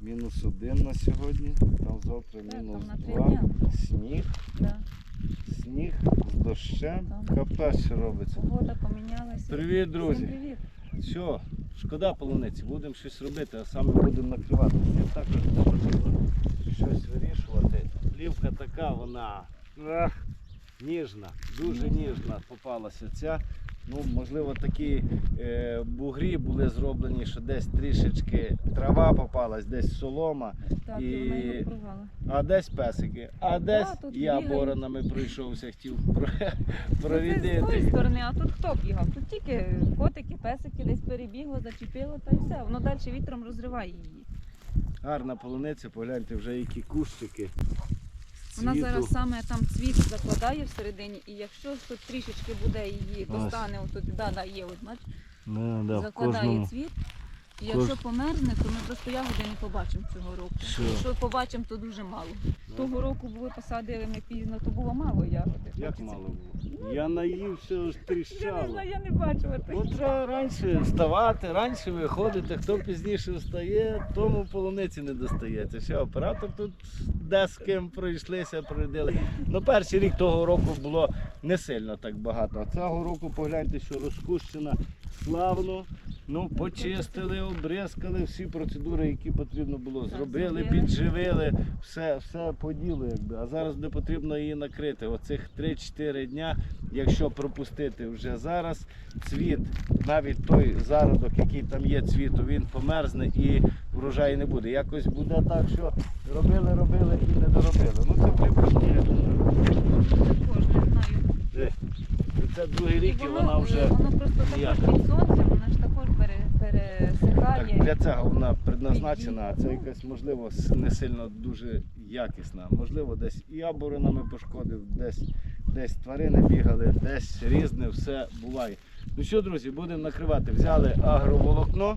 Мінус один на сьогодні, там завтра мінус два. Сніг, Да. сніг з дощем. Капець що робиться. Погода помінялася. Привіт, друзі. Всім привіт. Що, шкода полуниці, будемо щось робити, а саме будемо накривати. Їм також потрібно щось вирішувати. Плівка така, вона ах, ніжна, дуже ніжна попалася ця. Ну, можливо, такі е, бугрі були зроблені, що десь трішечки трава попалась, десь солома, Так, І- а десь песики, а десь тут я боронами пройшовся, хотів про- Це з провідити. тої сторони, а тут хто бігав? Тут тільки котики, песики десь перебігло, зачепило та й все. Воно далі вітром розриває її. Гарна полуниця, погляньте вже які кущики. Вона зараз саме там цвіт закладає всередині, і якщо тут трішечки буде її, то достане отут, да, да, є, от, бач, Да, да, в закладає кожному. цвіт. І якщо померзне, то ми просто ягоди не побачимо цього року. Що? Якщо побачимо, то дуже мало. Того року були посадили ми пізно, то було мало ягоди. Як Хочеться- мало було? Я наївся, аж Я не знаю, я не бачила. так. От треба раніше вставати, раніше виходити, хто пізніше встає, тому полуниці не достається. Що оператор тут де з ким пройшлися, пройдили. Ну, перший рік того року було не сильно так багато. А цього року погляньте, що розкущена славно. Ну, почистили, обрізкали всі процедури, які потрібно було. Зробили, підживили, все, все по ділу, якби. А зараз де потрібно її накрити. Оцих 3-4 дня, якщо пропустити вже зараз, цвіт, навіть той зародок, який там є цвіту, він померзне і врожаю не буде. Якось буде так, що робили, робили і не доробили. Ну це припустимо. Це другий рік і вона вже. воно просто ніяка. також під сонцем, вона ж також пере, Так, для цього вона предназначена, а це якась можливо с- не сильно дуже якісна. Можливо, десь і я боронами пошкодив, десь, десь тварини бігали, десь різне все буває. Ну що, друзі, будемо накривати. Взяли агроволокно,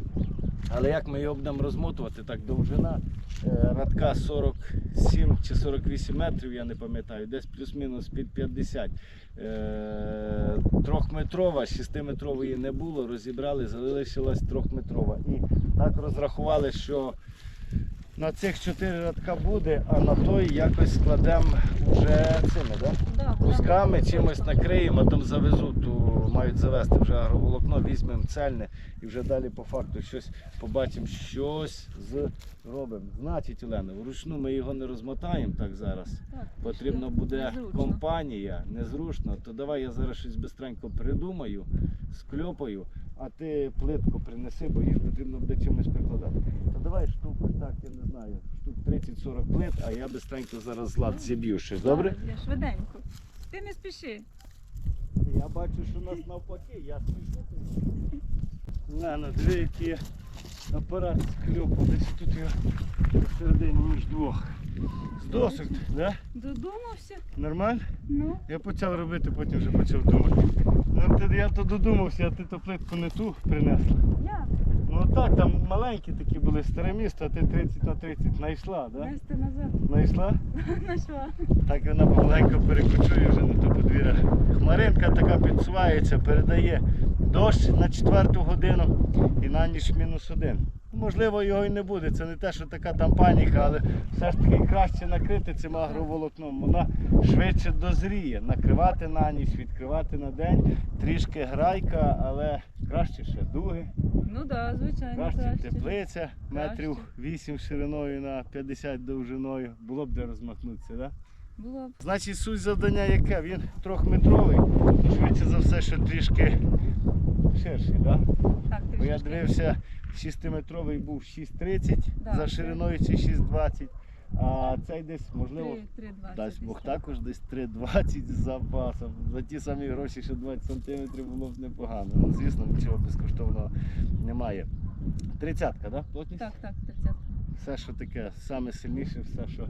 але як ми його будемо розмотувати, так довжина е, радка 47 чи 48 метрів, я не пам'ятаю, десь плюс-мінус під 50. Е, Трьохметрова, шестиметрової не було, розібрали, залишилась трьохметрова. І так розрахували, що на цих чотири радка буде, а на той якось складемо вже цими, да? Да, кусками, чимось накриємо, а там завезуть, мають завести вже агроволокно, візьмемо цельне і вже далі по факту щось побачимо, щось зробимо. Значить, Олена, вручну ми його не розмотаємо так зараз. Так, Потрібно буде незручно. компанія, незручно, то давай я зараз щось бистренько придумаю, скльопаю, а ти плитку принеси, бо їх потрібно буде чимось прикладати. То давай штук, так, я не знаю, штук 30-40 плит, а я бистренько зараз злад зіб'ю щось, добре? Я швиденько. Ти не спіши. Я бачу, що нас навпаки, я спішу. Ладно, дві які апарат скльопу, десь тут я всередині між двох. З досок, да? Додумався? Нормально? Ну, Я почав робити, потім вже почав думати. Ну, ти, я то додумався, а ти то плитку не ту принесла. я Ну так, там маленькі такі були старе місто, а ти 30 на 30 знайшла, да? нести назад. Знайшла? Знайшла. Так вона помаленьку перекочує вже на ту подвір'я. Хмаринка така підсувається, передає дощ на четверту годину і на ніч мінус один. Можливо, його і не буде. Це не те, що така там паніка, але все ж таки краще накрити цим агроволокном. Вона швидше дозріє. Накривати на ніч, відкривати на день. Трішки грайка, але краще ще дуги. Ну так, да, звичайно, Краще краще. теплиця метрів 8 шириною на 50 довжиною. Було б де розмахнутися, так? Було б. Значить, суть завдання яке? Він трьохметровий, швидше за все, що трішки ширший. Да? Так, Бо я дивився, 6-метровий був 6,30 Да, за шириною чи 6,20, а цей десь, можливо, Три- три двадцять дасть Бог також десь 3,20 з запасом. За ті самі гроші, що 20 см було б непогано. Ну, звісно, нічого безкоштовного немає. Тридцятка, да? Плотність? Так, так, тридцятка. Все, що таке, саме сильніше, все, що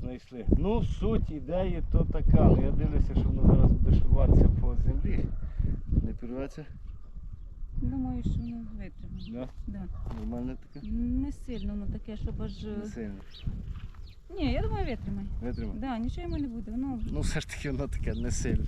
знайшли. Ну, суть ідеї то така. Я дивлюся, що воно зараз буде шуруватися по землі. Не порветься? Думаю, що воно витримає. Да? Да. Нормально таке? Не сильно воно таке, щоб аж. Не сильно. Ні, я думаю, витримай. Витримай. Да, нічого йому не буде. Воно Ну, все ж таки воно таке не сильне.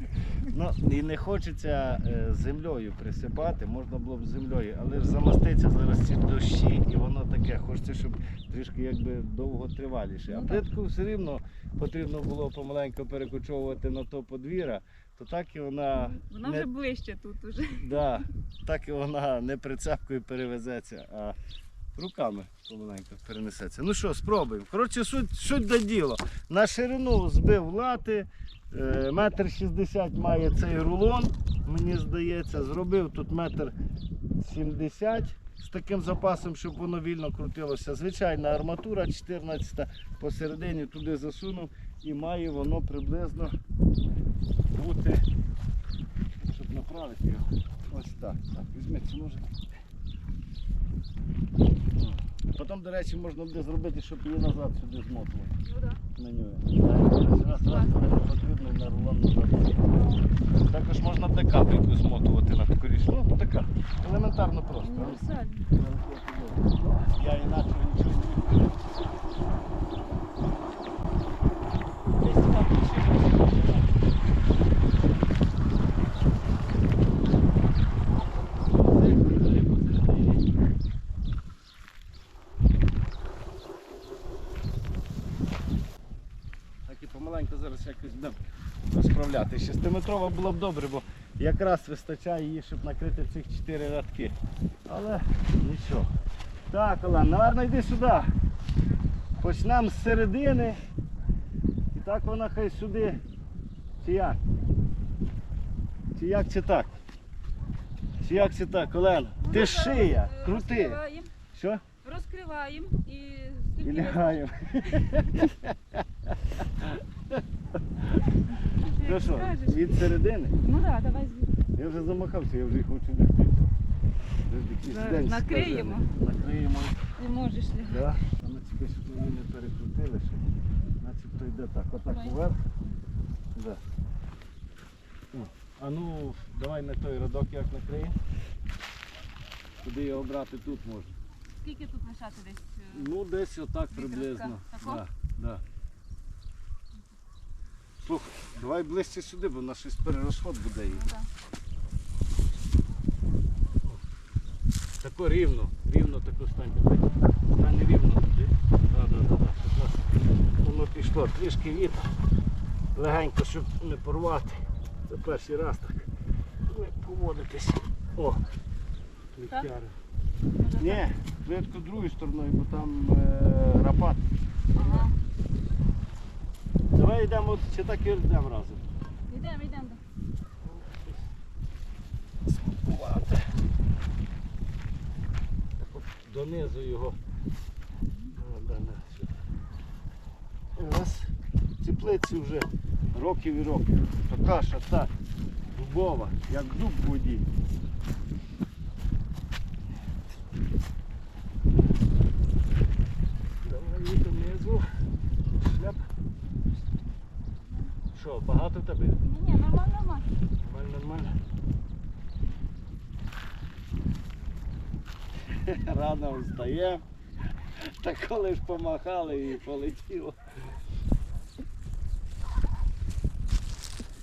Ну, і не хочеться е, землею присипати, можна було б землею, але ж замаститься зараз ці дощі, і воно таке. Хочеться, щоб трішки якби довго триваліше. А Ну, так. плитку все рівно потрібно було помаленьку перекочовувати на то подвір'я, то так і вона Вона не- вже ближче тут уже. Да, так і вона не прицепкою перевезеться, а руками помаленьку перенесеться. Ну що, спробуємо. Коротше, суть, суть до діло. На ширину збив лати, е, метр шістдесят має цей рулон, мені здається. Зробив тут метр сімдесят з таким запасом, щоб воно вільно крутилося. Звичайна арматура 14 посередині туди засунув і має воно приблизно бути щоб направити його. Ось так. Так, візьми цю ножик. Потім, до речі, можна буде зробити, щоб її назад сюди змотувати Ну, да. на нього. Раз, раз, потрібно на рулон назад. Також можна капельку змотувати на річ. Ну, така. Елементарно просто. Універсальний. Я інакше нічого не відкрив. Помаленьку зараз якось будемо розправляти. Шестиметрова було б добре, бо якраз вистачає її, щоб накрити цих чотири рядки. Але нічого. Так, Олен, наверно, йди сюди. Почнемо з середини. Так вона хай сюди. Чи як? Чи як чи так? Чи як чи так, Олен? Ну, Ти шия, крути. Розкриваємо, Що? розкриваємо і І лягаємо. Ну що, скажеш. від середини? Ну так, давай звідси. Я вже замахався, я вже хочу лягти. Зараз накриємо. Накриємо. Не можеш лягати. Да. Саме тільки, щоб ми не перекрутили ще. Начебто йде так. Отак Давай. уверх. Да. О, А ну, давай на той радок як накриє. Куди його брати тут можна. Скільки тут лишати десь? е, Ну, десь отак приблизно. Тако? Да, да. Слухай, давай ближче сюди, бо на щось перерозход буде її. Ну, да. Тако рівно, рівно тако стань туди. Стань рівно туди. Да, да, да, да. Нас воно пішло трішки вітер. Легенько, щоб не порвати. Це перший раз так. Ви поводитесь. О, ліхтяри. Ні, плитку другою стороною, бо там е, рапат. Ага. Давай йдемо, от, чи так і йдемо разом. Йдемо, йдемо. Смакувати. Донизу його. О, да, да, сюди. І Раз. Ці плиці вже років і років. То каша та дубова, як дуб в воді. Давай її донизу. Шляп. Що, багато тебе? Ні, ні, нормально, нормально. Нормально, нормально. Рано встає. Та коли ж помахали і полетіло.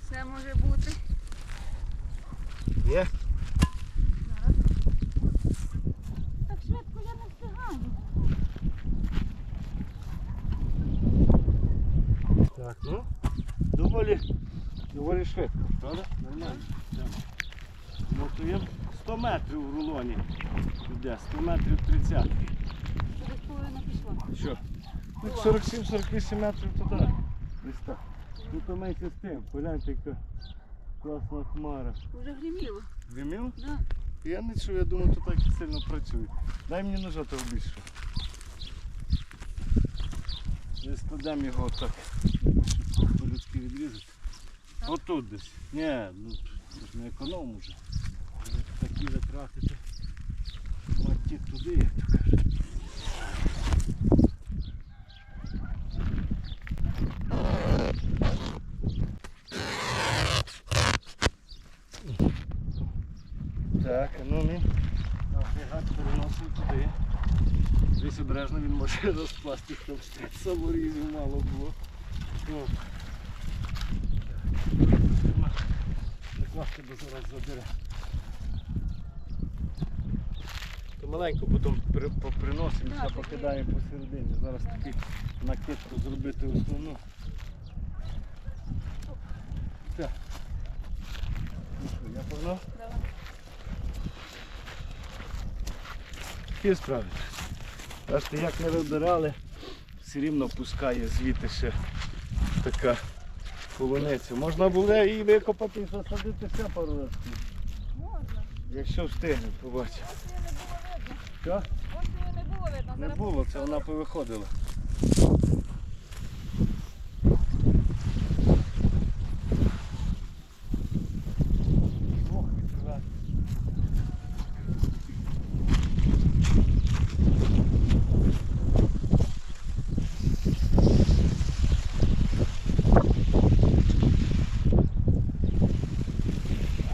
Все може бути. Є? Зараз. Так швидко я не встигаю. Так, ну. Доволі, доволі швидко, правда? Нормально. Мотуємо 100 метрів в рулоні. Йде, 100 метрів 30. Через половину пішло. Що? Ну, 47-48 метрів туди. Так. Ну то менше з тим. Погляньте, яка класна хмара. Вже гриміло. Гримів? Да. Я не чую, я думаю, то так сильно працює. Дай мені ножа того більше. Десь складемо його отак. По-людськи відрізати. Отут десь. Ні, ну ж не економ уже. Такі витратити. Маті туди, як то кажуть. Так, а ну ми агрегат переносимо туди. Дивіться, обережно, він може розкласти, там саморізів мало було. О. Не класти, бо зараз забере. То маленько потім при, поприносимо, Так, покидаємо посередині. Зараз таки накидку зробити основну. Так. Ну що, я погнав? Давай. Такі справи. Бачите, як не вибирали, все рівно пускає звідти ще така полуниця. Можна було і викопати, і засадити ще пару разів. Можна. Якщо встигне, побачимо. Ось її не було видно. Що? Ось її не було видно. Не Зараз було, це вона повиходила. Ох, відкривати.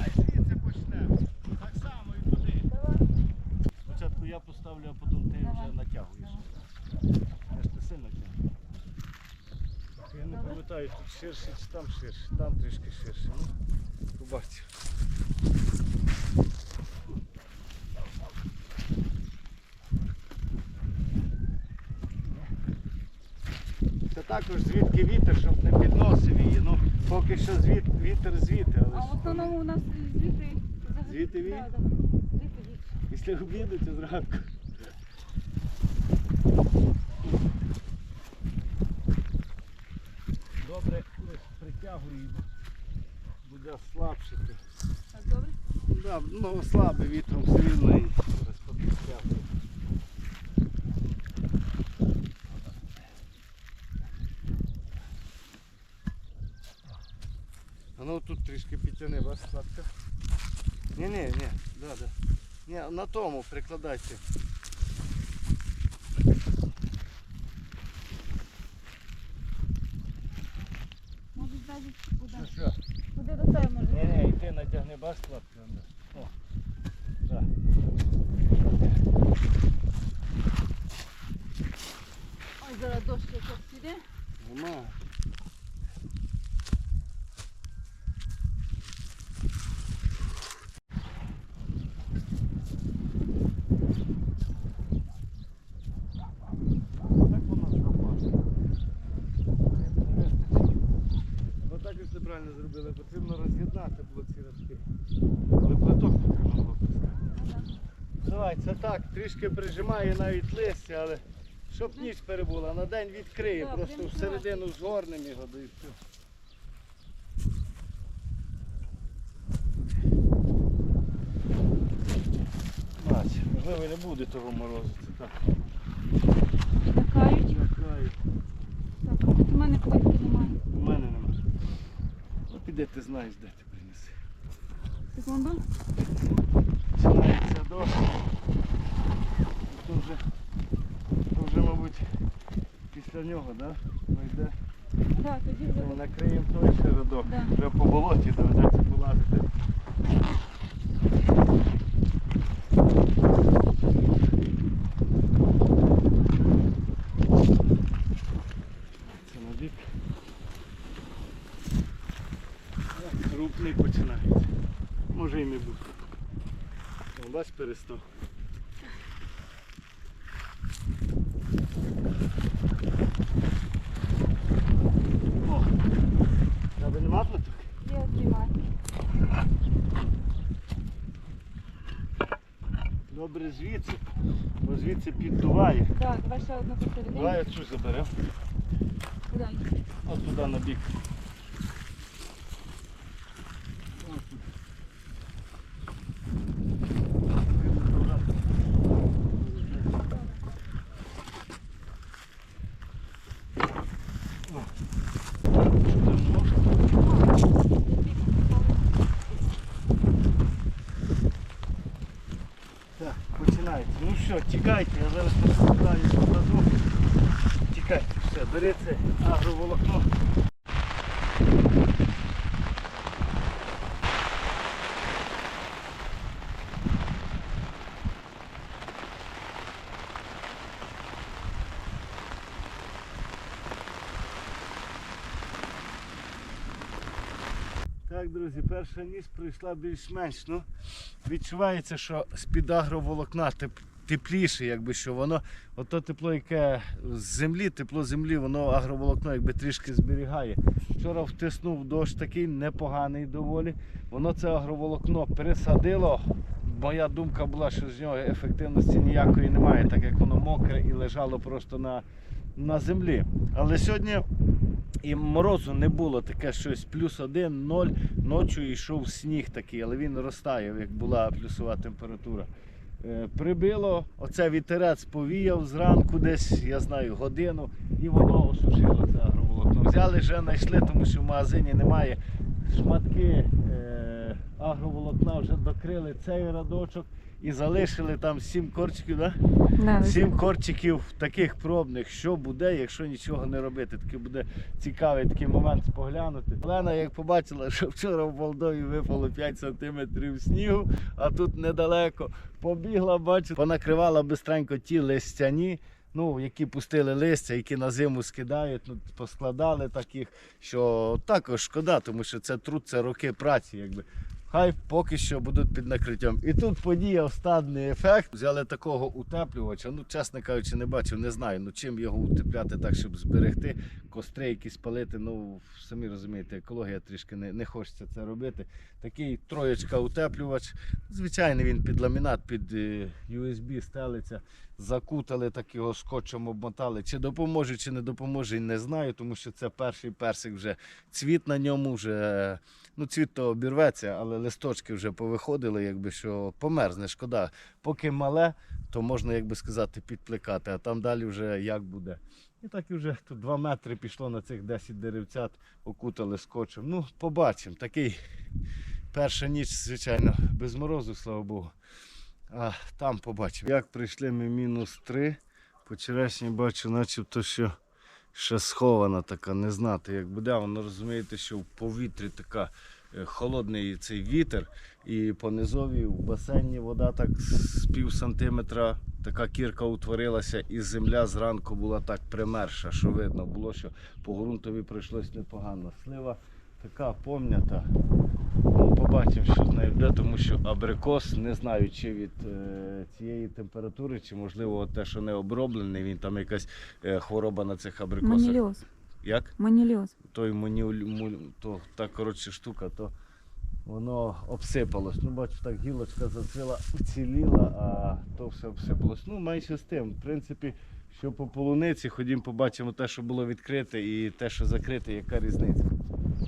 А звідси почнемо. Так само і туди. Давай. Спочатку я поставлю, а потім ти Давай. вже натягуєш. Я ж не сильно тягну. Я пам'ятаю, тут ширше чи там ширше. Там трішки ширше. Ну, побачив. Це також звідки вітер, щоб не підносив її. Ну, поки що звід, вітер звідти, але А ж в основному у нас звідти Звідти вій? Да, да. Звідти після обіду чи зранку. Добре, ось притягуємо. Буде слабшити. Так, добре? Да, ну слабе вітром все рівно і. А ну тут трішки підтяни, бач, складка. Ні, ні, ні, да, да. Ні, на тому прикладайте. Може навіть куди? Ну що? Куди до тебе може? Ні, ні, і ти натягни бач складку. он де. О. Да. Ой, зараз дощ якось піде. Нема. Так воно запасне. Бо так ось неправильно зробили, потрібно роз'єднати було ці радки. Але плиток потрібно було пускати. Давай, це так, трішки прижимає навіть листя, але щоб ніч перебула, на день відкриє, просто всередину згорнемо його і все. Можливо не буде того морозу, це так. Лякають. Лякаю. Так, у мене плитки немає. У мене нема. Ну піде ти знаєш, де ти принеси. Секунду. Починається дощ. Вже, то вже, мабуть, після нього, да? Пройде. Так, тоді вже. Накриємо той ще рядок. Да. Вже по болоті доведеться полазити. Це на бік. Крупний починається. Може і не буде. Бач перестав. О, тебе нема платок? Є, тримаю. Добре звідси, бо звідси піддуває. Так, давай ще одну посередині. Давай я цю заберемо. Куди? Ось туди на бік. Ось тут. Так, починається. Ну що, тікайте, я зараз розкладаю покладу. Тікайте, все, це агроволокно. Так, друзі, перша ніч пройшла більш-менш. Ну, відчувається, що з-під агроволокна теп- тепліше, якби що воно, ото тепло, яке з землі, тепло землі, воно агроволокно якби трішки зберігає. Вчора втиснув дощ такий непоганий доволі. Воно це агроволокно пересадило. Моя думка була, що з нього ефективності ніякої немає, так як воно мокре і лежало просто на, на землі. Але сьогодні і морозу не було таке щось плюс один, ноль. Ночі йшов сніг такий, але він розтаяв, як була плюсова температура. Е, Прибило, оце вітерець повіяв зранку десь, я знаю, годину, і воно осушило це агроволокно. Взяли, вже знайшли, тому що в магазині немає. Шматки е, агроволокна вже докрили цей радочок і залишили там сім корчиків. Да? Сім корчиків таких пробних, що буде, якщо нічого не робити. Такий буде цікавий такий момент споглянути. Олена, як побачила, що вчора в Молдові випало 5 сантиметрів снігу, а тут недалеко побігла, бачу, понакривала бистренько ті листяні. Ну, які пустили листя, які на зиму скидають, ну, поскладали таких, що також шкода, тому що це труд, це роки праці, якби. Хай поки що будуть під накриттям. І тут подіяв стадний ефект. Взяли такого утеплювача. Ну, чесно кажучи, не бачив, не знаю. Ну чим його утепляти так, щоб зберегти, костри якісь палити. Ну, самі розумієте, екологія трішки не, не хочеться це робити. Такий троєчка утеплювач. Звичайний він під ламінат, під е, USB стелиться. Закутали, так його скотчем обмотали. Чи допоможе, чи не допоможе, не знаю, тому що це перший персик вже цвіт на ньому вже. Ну, цвіт то обірветься, але листочки вже повиходили, якби що померзне, шкода. Поки мале, то можна, як би сказати, підплекати, а там далі вже як буде. І так вже тут 2 метри пішло на цих 10 деревцят, окутали скотчем. Ну, побачимо. Такий перша ніч, звичайно, без морозу, слава Богу. А там побачимо. Як прийшли ми мінус 3, по черешні бачу, начебто, що ще схована така, не знати, як буде. Воно розумієте, що в повітрі така е, холодний цей вітер, і по низові в басейні вода так з пів сантиметра. Така кірка утворилася, і земля зранку була так примерша, що видно було, що по ґрунтові пройшлось непогано. Слива така пом'ята. Побачимо, що з нею буде, тому що абрикос, не знаю, чи від е, цієї температури, чи можливо те, що не оброблений, він там якась е, хвороба на цих абрикосах. Маніліоз. Як? Маніліоз. Той маніуль, муль- то та коротше штука, то воно обсипалось. Ну, бачу, так гілочка зацвіла, уціліла, а то все обсипалось. Ну, менше з тим. В принципі, що по полуниці, ходім побачимо те, що було відкрите, і те, що закрите, яка різниця.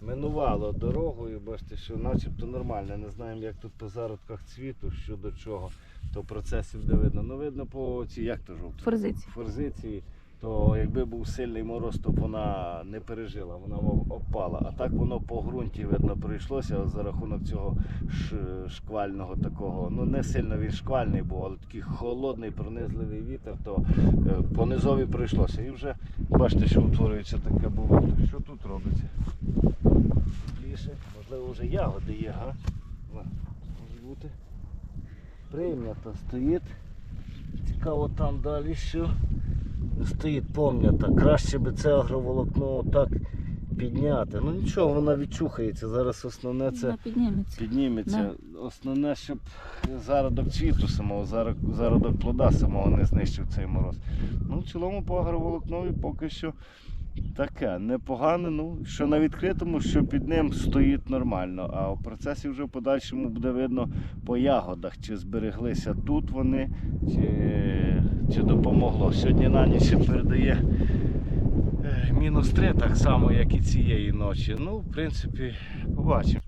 Минувало дорогою, бачите, що начебто нормально. Не знаємо, як тут по зародках цвіту, що до чого, то процесів де видно. Ну, видно по цій, як то жовто? Форзиції. Форзиції, то якби був сильний мороз, то б вона не пережила, вона опала. А так воно по ґрунті видно пройшлося за рахунок цього шквального такого. Ну не сильно він шквальний був, але такий холодний, пронизливий вітер, то е, по низові пройшлося. І вже бачите, що утворюється таке було. Що тут робиться? Тепліше, можливо, вже ягоди є, га? Може бути. Прийнято стоїть. Цікаво там далі що стоїть пом'ята. Краще би це агроволокно так підняти. Ну нічого, вона відчухається. Зараз основне це Вона підніметься. підніметься. Основне, щоб зародок цвіту самого, зарок- зародок плода самого не знищив цей мороз. Ну, в цілому по агроволокнові поки що таке непогане. Ну, що на відкритому, що під ним стоїть нормально. А в процесі вже в подальшому буде видно по ягодах, чи збереглися тут вони, чи, чи допомогло. Сьогодні на ніч передає е, мінус 3, так само, як і цієї ночі. Ну, в принципі, побачимо.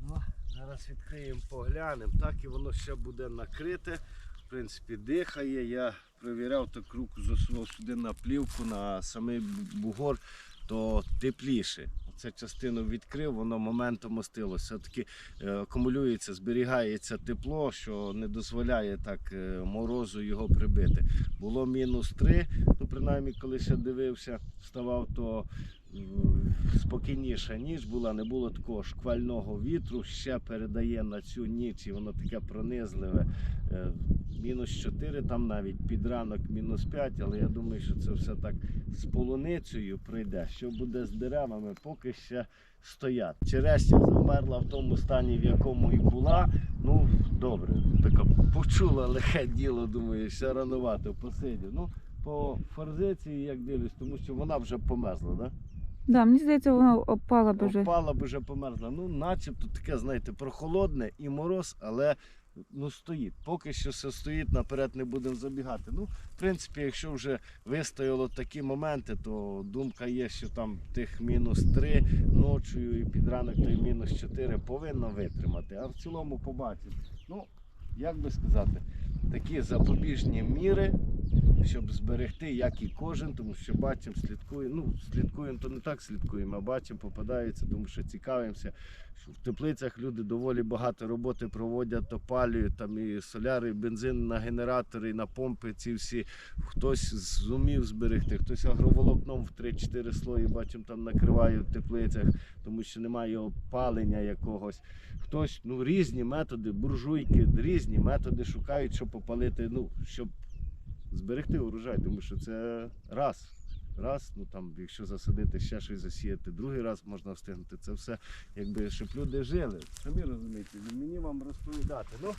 Ну, зараз відкриємо, поглянемо. Так і воно ще буде накрите. В принципі, дихає. Я перевіряв так руку засунув сюди на плівку, на самий бугор, то тепліше. Цю частину відкрив, воно моментом остилося. Все-таки е, акумулюється, зберігається тепло, що не дозволяє так е, морозу його прибити. Було мінус 3, ну принаймні, коли ще дивився, вставав, то спокійніша ніч була, не було такого шквального вітру, ще передає на цю ніч, і воно таке пронизливе. Е, Мінус 4, там навіть під ранок мінус 5, але я думаю, що це все так з полуницею прийде. Що буде з деревами, поки ще стоять. Черешня замерла в тому стані, в якому і була. Ну, добре, така почула лихе діло, думаю, ще ранувато посидів. Ну, по форзиці, як дивлюсь, тому що вона вже померзла, да? Да, мені здається, вона опала б вже. Опала б вже померзла. Ну, начебто таке, знаєте, прохолодне і мороз, але ну, стоїть. Поки що все стоїть, наперед не будемо забігати. Ну, в принципі, якщо вже вистояло такі моменти, то думка є, що там тих мінус 3 ночою і під ранок той мінус 4 повинно витримати. А в цілому побачимо. Ну, як би сказати, такі запобіжні міри, щоб зберегти, як і кожен, тому що бачимо, слідкуємо. Ну, слідкуємо, то не так слідкуємо, а бачимо, попадаються, тому що цікавимося. Що в теплицях люди доволі багато роботи проводять, опалюють там і соляри, і бензин на генератори, і на помпи. Ці всі хтось зумів зберегти, хтось агроволокном в 3-4 слої, бачимо, там накриває в теплицях, тому що немає опалення якогось. Хтось ну різні методи, буржуйки, різні методи шукають, щоб попалити, ну щоб зберегти урожай, тому що це раз. Раз, ну там, якщо засадити ще щось засіяти, другий раз можна встигнути. Це все, якби, щоб люди жили. Самі розумієте, не мені вам розповідати. Ну,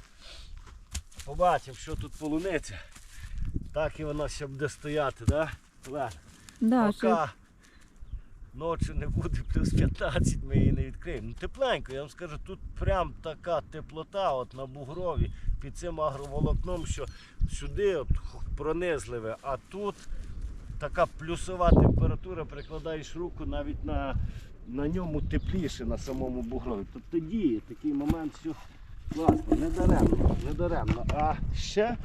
побачимо, що тут полуниця. Так і вона ще буде стояти, да? Лен? Да, Поки ще... ночі не буде плюс 15, ми її не відкриємо. Ну, тепленько, я вам скажу, тут прям така теплота от на бугрові під цим агроволокном, що сюди от пронизливе, а тут така плюсова температура, прикладаєш руку навіть на, на ньому тепліше на самому бугрові. Тобто діє такий момент, що класно, не даремно, не даремно. А ще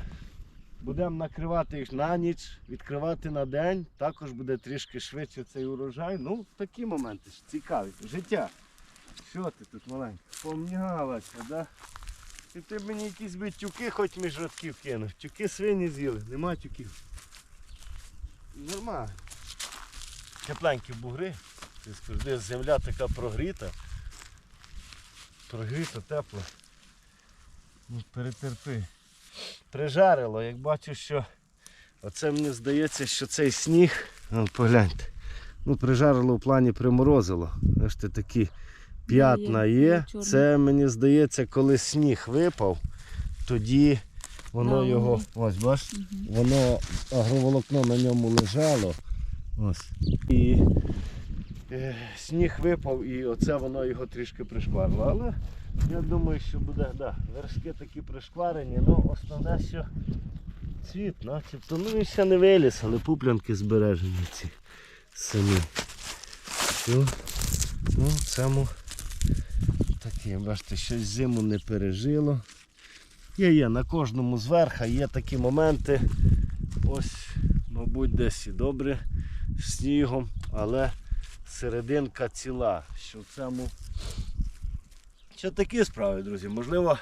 будемо накривати їх на ніч, відкривати на день, також буде трішки швидше цей урожай. Ну, такі моменти ж цікаві. Життя. Що ти тут маленька? Помнягалася, да? І ти мені якісь би тюки хоч між рядків кинув. Тюки свині з'їли, нема тюків. Нормально. Тепленькі бугри. Ти земля така прогріта. Прогріта, тепла. Ну, перетерпи. Прижарило, як бачу, що оце мені здається, що цей сніг, ну, погляньте, ну прижарило в плані приморозило. Бачите, такі п'ятна Є. Це мені здається, коли сніг випав, тоді воно Да, його, ось бач, Мгм. воно агроволокно на ньому лежало. Ось. І е, сніг випав і оце воно його трішки пришкварило. Але я думаю, що буде, да, вершки такі пришкварені, ну основне, що цвіт, начебто, ну він ще не виліз, але пуплянки збережені ці самі. Ну, в цьому таке, бачите, щось зиму не пережило. Є, є, на кожному зверха є такі моменти. Ось, мабуть, десь і добре снігом, але серединка ціла. Що в цьому. Що такі справи, друзі? Можливо,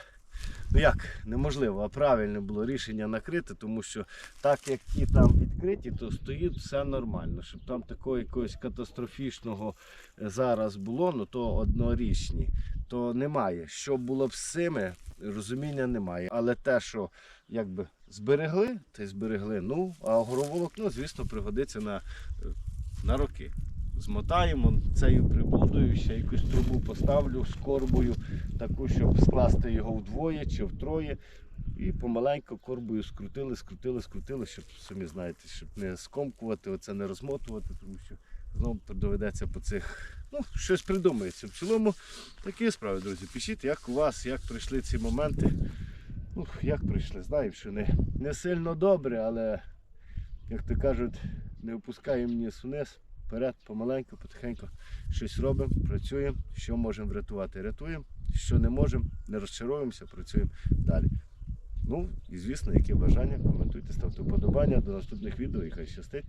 ну як, неможливо, а правильне було рішення накрити, тому що так як ті там відкриті, то стоїть все нормально. Щоб там такого якогось катастрофічного е, зараз було, ну то однорічні, то немає. Що було б з цими, розуміння немає. Але те, що якби зберегли, то й зберегли. Ну, а гороволокно, звісно, пригодиться на, е, на роки. Змотаємо цією приблудою, ще якусь трубу поставлю з корбою, таку, щоб скласти його вдвоє чи втроє. І помаленьку корбою скрутили, скрутили, скрутили, щоб самі знаєте, щоб не скомкувати, оце не розмотувати, тому що знову доведеться по цих. Ну, щось придумається. В цілому такі справи, друзі. Пишіть, як у вас, як пройшли ці моменти. Ну, як пройшли, знаю, що не, не сильно добре, але, як то кажуть, не опускаємо ніс вниз. Вперед, помаленьку, потихеньку щось робимо, працюємо, що можемо врятувати, рятуємо, що не можемо, не розчаровуємося, працюємо далі. Ну і звісно, які бажання, коментуйте, ставте вподобання. До наступних відео і хай щастить.